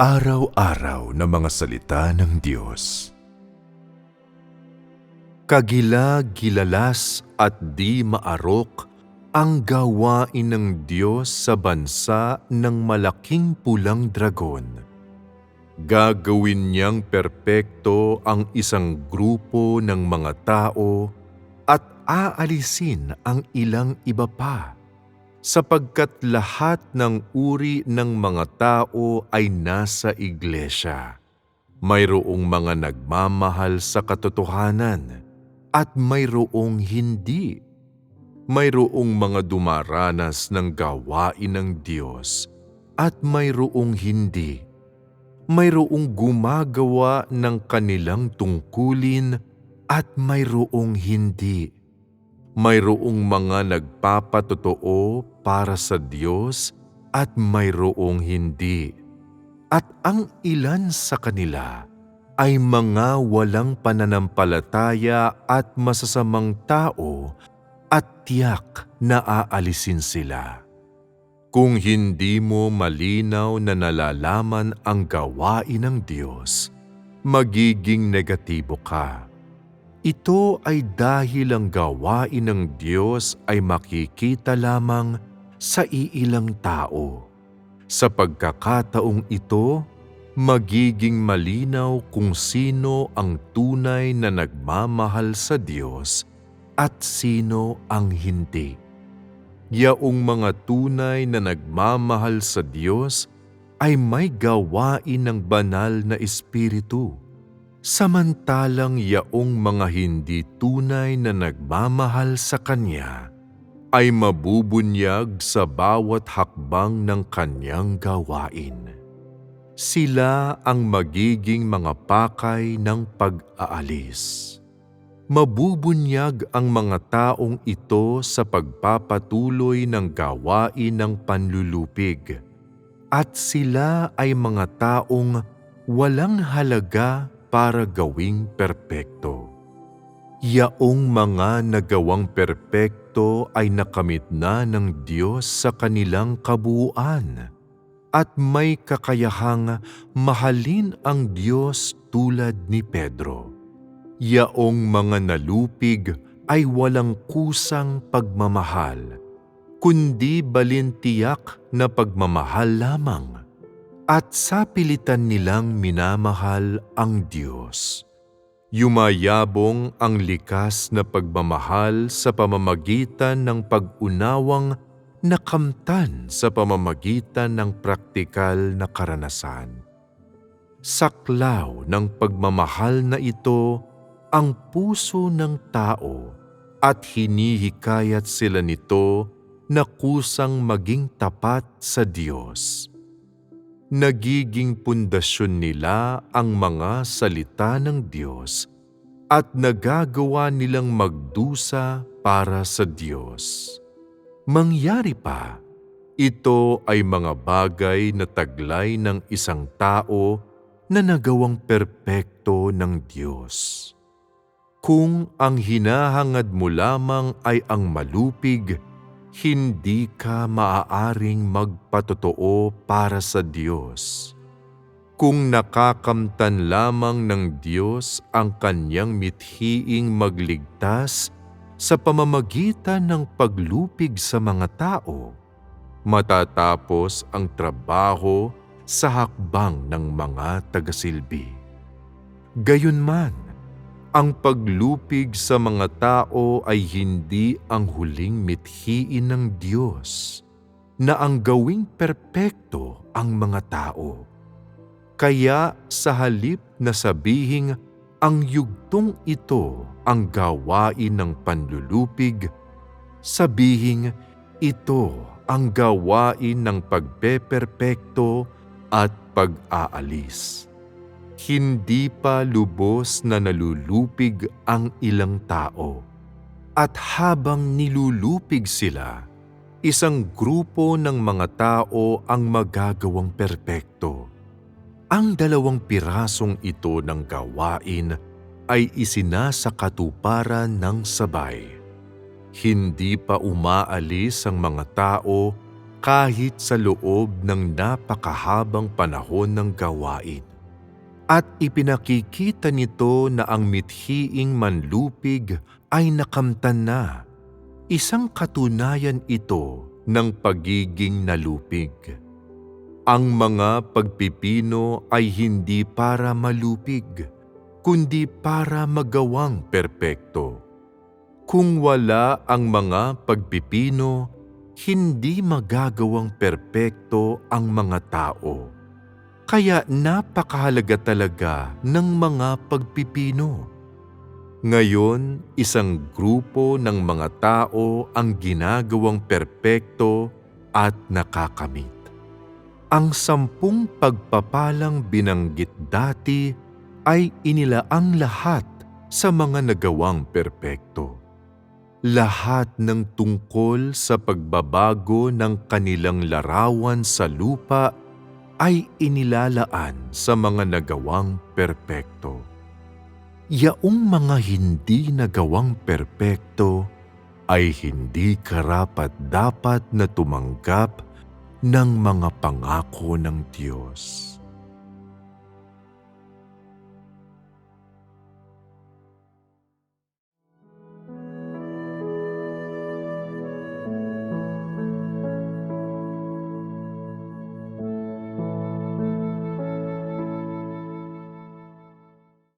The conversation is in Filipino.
Araw-araw na mga salita ng Diyos. Kagila-gilalas at di maarok ang gawain ng Diyos sa bansa ng malaking pulang dragon. Gagawin niyang perpekto ang isang grupo ng mga tao at aalisin ang ilang iba pa sapagkat lahat ng uri ng mga tao ay nasa iglesia. Mayroong mga nagmamahal sa katotohanan at mayroong hindi. Mayroong mga dumaranas ng gawain ng Diyos at mayroong hindi. Mayroong gumagawa ng kanilang tungkulin at mayroong hindi mayroong mga nagpapatotoo para sa Diyos at mayroong hindi. At ang ilan sa kanila ay mga walang pananampalataya at masasamang tao at tiyak na aalisin sila. Kung hindi mo malinaw na nalalaman ang gawain ng Diyos, magiging negatibo ka ito ay dahil ang gawain ng Diyos ay makikita lamang sa iilang tao. Sa pagkakataong ito, magiging malinaw kung sino ang tunay na nagmamahal sa Diyos at sino ang hindi. Yaong mga tunay na nagmamahal sa Diyos ay may gawain ng banal na Espiritu Samantalang yaong mga hindi tunay na nagmamahal sa Kanya ay mabubunyag sa bawat hakbang ng Kanyang gawain. Sila ang magiging mga pakay ng pag-aalis. Mabubunyag ang mga taong ito sa pagpapatuloy ng gawain ng panlulupig at sila ay mga taong walang halaga para gawing perpekto. Yaong mga nagawang perpekto ay nakamit na ng Diyos sa kanilang kabuuan at may kakayahang mahalin ang Diyos tulad ni Pedro. Yaong mga nalupig ay walang kusang pagmamahal, kundi balintiyak na pagmamahal lamang at sa pilitan nilang minamahal ang Diyos. Yumayabong ang likas na pagmamahal sa pamamagitan ng pag-unawang nakamtan sa pamamagitan ng praktikal na karanasan. Saklaw ng pagmamahal na ito ang puso ng tao at hinihikayat sila nito na kusang maging tapat sa Diyos nagiging pundasyon nila ang mga salita ng Diyos at nagagawa nilang magdusa para sa Diyos. Mangyari pa, ito ay mga bagay na taglay ng isang tao na nagawang perpekto ng Diyos. Kung ang hinahangad mo lamang ay ang malupig, hindi ka maaaring magpatotoo para sa Diyos. Kung nakakamtan lamang ng Diyos ang kanyang mithiing magligtas sa pamamagitan ng paglupig sa mga tao, matatapos ang trabaho sa hakbang ng mga tagasilbi. Gayunman, ang paglupig sa mga tao ay hindi ang huling mithiin ng Diyos, na ang gawing perpekto ang mga tao. Kaya sa halip na sabihing ang yugtong ito ang gawain ng panlulupig, sabihing ito ang gawain ng pagpeperpekto at pag-aalis hindi pa lubos na nalulupig ang ilang tao. At habang nilulupig sila, isang grupo ng mga tao ang magagawang perpekto. Ang dalawang pirasong ito ng gawain ay isinasakatuparan ng sabay. Hindi pa umaalis ang mga tao kahit sa loob ng napakahabang panahon ng gawain. At ipinakikita nito na ang mithiing manlupig ay nakamtan na. Isang katunayan ito ng pagiging nalupig. Ang mga pagpipino ay hindi para malupig, kundi para magawang perpekto. Kung wala ang mga pagpipino, hindi magagawang perpekto ang mga tao. Kaya napakahalaga talaga ng mga pagpipino. Ngayon, isang grupo ng mga tao ang ginagawang perpekto at nakakamit. Ang sampung pagpapalang binanggit dati ay inilaang lahat sa mga nagawang perpekto. Lahat ng tungkol sa pagbabago ng kanilang larawan sa lupa ay inilalaan sa mga nagawang perpekto. Yaong mga hindi nagawang perpekto ay hindi karapat dapat na tumanggap ng mga pangako ng Diyos.